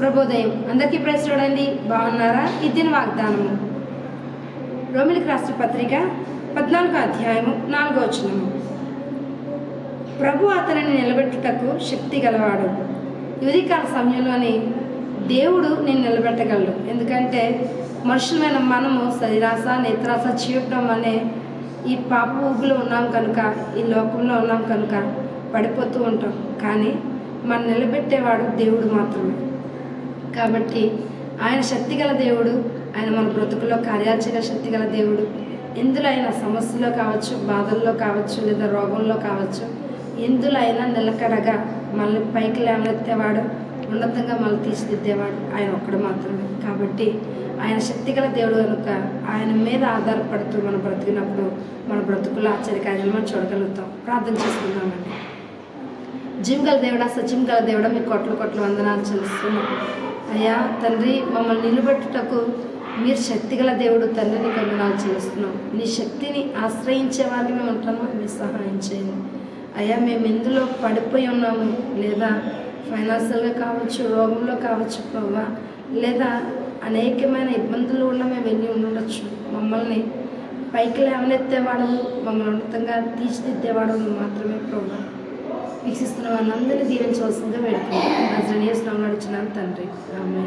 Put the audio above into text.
ప్రభోదయం. అందరికీ ప్రెస్ చూడండి. బాగున్నారా? ఇద్దిన వాగ్దానము రోమిలికి రాష్ట్ర పత్రిక పద్నాలుగో అధ్యాయము నాలుగో వచనము. ప్రభు అతనిని నిలబెట్టుటకు శక్తి గలవాడు. యువతికాల సమయంలోని దేవుడు నేను నిలబెట్టగలడు. ఎందుకంటే మనుషులమైన మనము శరీరాస నేత్రాస చీపడం అనే ఈ పాప ఊగులో ఉన్నాం కనుక ఈ లోకంలో ఉన్నాం కనుక పడిపోతూ ఉంటాం. కానీ మనం నిలబెట్టేవాడు దేవుడు మాత్రమే. కాబట్టి ఆయన శక్తిగల దేవుడు ఆయన మన బ్రతుకులో కార్యాచరణ శక్తిగల దేవుడు. ఎందులో అయినా సమస్యలో కావచ్చు బాధల్లో కావచ్చు లేదా రోగంలో కావచ్చు ఎందులో అయినా నిలకడగా మనల్ని పైకి లేవనెత్తేవాడు ఉన్నతంగా మనల్ని తీర్చిదిద్దేవాడు ఆయన ఒక్కడు మాత్రమే. కాబట్టి ఆయన శక్తిగల దేవుడు కనుక ఆయన మీద ఆధారపడుతూ మనం బ్రతికినప్పుడు మన బ్రతుకులో ఆశ్చర్యకార్యాలు మనం చూడగలుగుతాం. ప్రార్థన చేసుకుందామండి. జిమ్ గల దేవుడా సచిమ్ గల దేవుడా మీ కోట్ల కోట్ల వందనాలు చెల్లిస్తున్నాం. అయ్యా తండ్రి మమ్మల్ని నిలబెట్టుటకు మీరు శక్తిగల దేవుడు తండ్రి నీకు వందనాలు చెల్లిస్తున్నాం నీ శక్తిని ఆశ్రయించే వాళ్ళని మేము ఉంటాము సహాయం చేయండి. అయ్యా మేము ఎందులో పడిపోయి ఉన్నాము? లేదా ఫైనాన్షియల్గా కావచ్చు రోగంలో కావచ్చు ప్రభా లేదా అనేకమైన ఇబ్బందులు ఉన్న మేము వెళ్ళి ఉండొచ్చు. మమ్మల్ని పైకి లేవనెత్తేవాడము మమ్మల్ని ఉన్నతంగా తీర్చిదిద్దేవాడము మాత్రమే ప్రభా. వీక్షిస్తున్న వాళ్ళందరినీ దీవించవలసిందిగా వేడుకుంటాం నజరనీయ స్నామం నడిచిన తండ్రి. ఆమె